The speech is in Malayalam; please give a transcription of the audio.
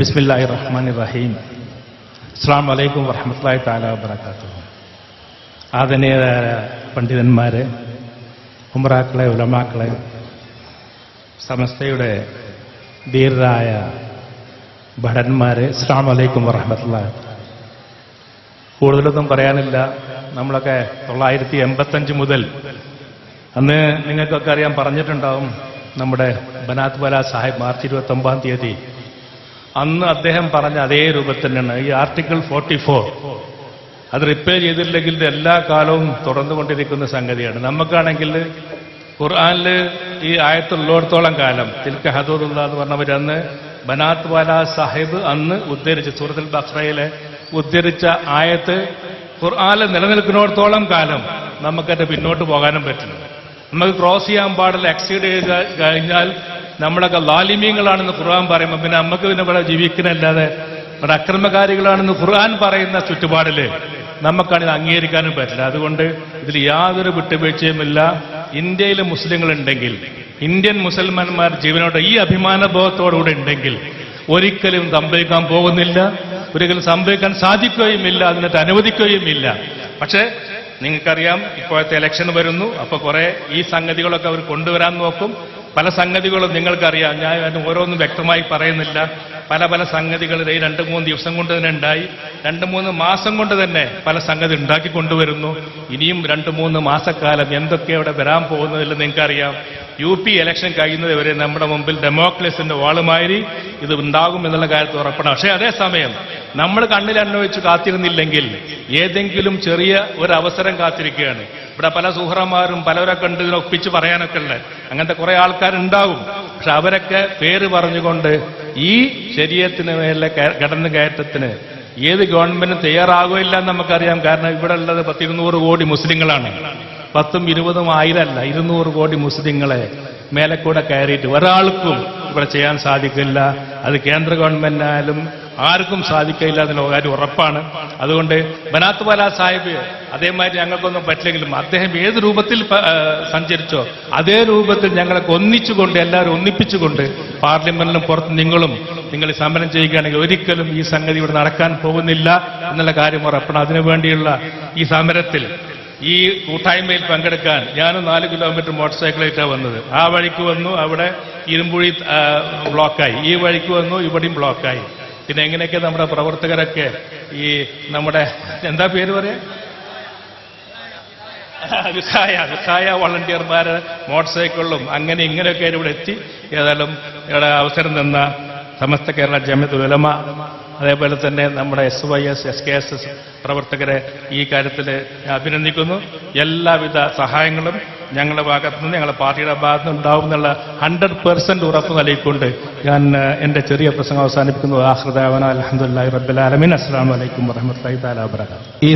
ബിസ്മില്ലാഹി റഹ്മാൻ റഹീം അസ്സാം വലൈക്കും വറഹമത്തല്ലാഹി താല വബർക്കാത്തു ആദരണീയരായ പണ്ഡിതന്മാരെ ഉമ്രാക്കളെ ഉലമാക്കളെ സമസ്തയുടെ ധീരരായ ഭടന്മാരെ അസ്സാം വലൈക്കും വറഹമത്തുള്ള കൂടുതലൊന്നും പറയാനില്ല. നമ്മളൊക്കെ തൊള്ളായിരത്തി എൺപത്തഞ്ച് മുതൽ അന്ന് നിങ്ങൾക്കൊക്കെ അറിയാൻ പറഞ്ഞിട്ടുണ്ടാവും നമ്മുടെ ബനാത് ബല സാഹിബ് മാർച്ച് ഇരുപത്തി ഒമ്പതാം തീയതി അന്ന് അദ്ദേഹം പറഞ്ഞ അതേ രൂപത്തിൽ തന്നെയാണ് ഈ ആർട്ടിക്കിൾ ഫോർട്ടി ഫോർ. അത് റിപ്പയർ ചെയ്തില്ലെങ്കിൽ എല്ലാ കാലവും തുറന്നുകൊണ്ടിരിക്കുന്ന സംഗതിയാണ്. നമുക്കാണെങ്കിൽ ഖുർആാനിൽ ഈ ആയത്തുള്ളിടത്തോളം കാലം തിൽക്ക ഹദൂറുള്ള എന്ന് പറഞ്ഞവർ അന്ന് ബനാത് വാല സാഹിബ് അന്ന് ഉദ്ധരിച്ച സൂറത്തുൽ ബഖ്റയിലെ ഉദ്ധരിച്ച ആയത്ത് ഖുർആാനിൽ നിലനിൽക്കുന്നിടത്തോളം കാലം നമുക്കത് പിന്നോട്ട് പോകാനും പറ്റില്ല നമുക്ക് ക്രോസ് ചെയ്യാൻ പാടില്ല എക്സീഡ് ചെയ്ത് കഴിഞ്ഞാൽ നമ്മളൊക്കെ ലാലിമ്യങ്ങളാണെന്ന് ഖുർആൻ പറയുമ്പോൾ പിന്നെ നമുക്ക് പിന്നെ ഇവിടെ ജീവിക്കണല്ലാതെ ഇവിടെ അക്രമകാരികളാണെന്ന് ഖുർആൻ പറയുന്ന ചുറ്റുപാടിൽ നമുക്കാണിത് അംഗീകരിക്കാനും പറ്റില്ല. അതുകൊണ്ട് ഇതിൽ യാതൊരു വിട്ടുവീഴ്ചയുമില്ല. മുസ്ലിങ്ങൾ ഉണ്ടെങ്കിൽ ഇന്ത്യൻ മുസൽമാന്മാർ ജീവനോടെ ഈ അഭിമാനബോധത്തോടുകൂടെ ഉണ്ടെങ്കിൽ ഒരിക്കലും സംഭവിക്കാൻ പോകുന്നില്ല. ഒരിക്കലും സംഭവിക്കാൻ സാധിക്കുകയുമില്ല. അതിനകത്ത് അനുവദിക്കുകയുമില്ല. പക്ഷേ നിങ്ങൾക്കറിയാം ഇപ്പോഴത്തെ ഇലക്ഷൻ വരുന്നു. അപ്പൊ കുറെ ഈ സംഗതികളൊക്കെ അവർ കൊണ്ടുവരാൻ നോക്കും. പല സംഗതികളും നിങ്ങൾക്കറിയാം. ഞാൻ അതിന് ഓരോന്നും വ്യക്തമായി പറയുന്നില്ല. പല പല സംഗതികൾ ഈ രണ്ട് മൂന്ന് ദിവസം കൊണ്ട് തന്നെ ഉണ്ടായി. രണ്ട് മൂന്ന് മാസം കൊണ്ട് തന്നെ പല സംഗതി ഉണ്ടാക്കി കൊണ്ടുവരുന്നു. ഇനിയും രണ്ട് മൂന്ന് മാസക്കാലം എന്തൊക്കെ അവിടെ വരാൻ പോകുന്നതിൽ നിങ്ങൾക്കറിയാം. യു പി ഇലക്ഷൻ കഴിയുന്നത് വരെ നമ്മുടെ മുമ്പിൽ ഡെമോക്രസിന്റെ വാളുമാരി ഇത് ഉണ്ടാകും എന്നുള്ള കാര്യത്തിൽ ഉറപ്പണം. പക്ഷേ അതേസമയം നമ്മൾ കണ്ണിൽ അന്വയിച്ച് കാത്തിരുന്നില്ലെങ്കിൽ ഏതെങ്കിലും ചെറിയ ഒരു അവസരം കാത്തിരിക്കുകയാണ്. ഇവിടെ പല സുഹറന്മാരും പലവരെ ഉണ്ട് ഇതിനെ ഒപ്പിച്ച് പറയാനൊക്കെ ഉള്ളത് അങ്ങനത്തെ കുറെ ആൾക്കാരുണ്ടാവും. പക്ഷെ അവരൊക്കെ പേര് പറഞ്ഞുകൊണ്ട് ഈ ശരീരത്തിന് മേലെ കടന്നു കയറ്റത്തിന് ഏത് ഗവൺമെന്റ് തയ്യാറാകുകയില്ല എന്ന് നമുക്കറിയാം. കാരണം ഇവിടെ ഉള്ളത് പത്തിരുന്നൂറ് കോടി മുസ്ലിങ്ങളാണ്. പത്തും ഇരുപതും ആയിരമല്ല ഇരുന്നൂറ് കോടി മുസ്ലിങ്ങളെ മേലെ കൂടെ കയറിയിട്ട് ഒരാൾക്കും ഇവിടെ ചെയ്യാൻ സാധിക്കില്ല. അത് കേന്ദ്ര ഗവൺമെന്റിനായാലും ആർക്കും സാധിക്കില്ല എന്നുള്ള കാര്യം ഉറപ്പാണ്. അതുകൊണ്ട് ബനാത്ത് വാല സാഹിബ് അതേമാതിരി ഞങ്ങൾക്കൊന്നും പറ്റില്ലെങ്കിലും അദ്ദേഹം ഏത് രൂപത്തിൽ സഞ്ചരിച്ചോ അതേ രൂപത്തിൽ ഞങ്ങളൊക്കെ ഒന്നിച്ചുകൊണ്ട് എല്ലാവരും ഒന്നിപ്പിച്ചുകൊണ്ട് പാർലമെന്റിലും പുറത്ത് നിങ്ങളും നിങ്ങൾ സമരം ചെയ്യുകയാണെങ്കിൽ ഒരിക്കലും ഈ സംഗതി ഇവിടെ നടക്കാൻ പോകുന്നില്ല എന്നുള്ള കാര്യം ഉറപ്പാണ്. അതിനുവേണ്ടിയുള്ള ഈ സമരത്തിൽ ഈ കൂട്ടായ്മയിൽ പങ്കെടുക്കാൻ ഞാൻ നാല് കിലോമീറ്റർ മോട്ടോർ സൈക്കിളായിട്ടാണ് വന്നത്. ആ വഴിക്ക് വന്നു അവിടെ ഇരുമ്പുഴി ബ്ലോക്കായി. ഈ വഴിക്ക് വന്നു ഇവിടെയും ബ്ലോക്കായി. പിന്നെ എങ്ങനെയൊക്കെ നമ്മുടെ പ്രവർത്തകരൊക്കെ ഈ നമ്മുടെ എന്താ പേര് പറയാ? വിസായ വിസായ വളണ്ടിയർമാര് മോട്ടോർ സൈക്കിളിലും അങ്ങനെ ഇങ്ങനെയൊക്കെ ഇവിടെ എത്തി. ഏതായാലും ഇവിടെ അവസരം തന്ന സമസ്ത കേരള ജമിയത്തുൽ ഉലമ അതേപോലെ തന്നെ നമ്മുടെ S Y S S K S S പ്രവർത്തകരെ ഈ കാര്യത്തിൽ അഭിനന്ദിക്കുന്നു. എല്ലാവിധ സഹായങ്ങളും ഞങ്ങളുടെ ഭാഗത്ത് നിന്ന് ഞങ്ങളുടെ പാർട്ടിയുടെ ഭാഗത്ത് നിന്ന് ഉണ്ടാവും എന്നുള്ള ഹൺഡ്രഡ് പെർസെന്റ് ഉറപ്പ് നൽകിക്കൊണ്ട് ഞാൻ എന്റെ ചെറിയ പ്രസംഗം അവസാനിപ്പിക്കുന്നു. ആഹ്റദാവന അലഹമുല്ലാ റബ്ബലാലമീൻ അസ്സാം വലൈക്കും വറഹമത്തല്ലാ താല വാബർക്കാത്തു ഈ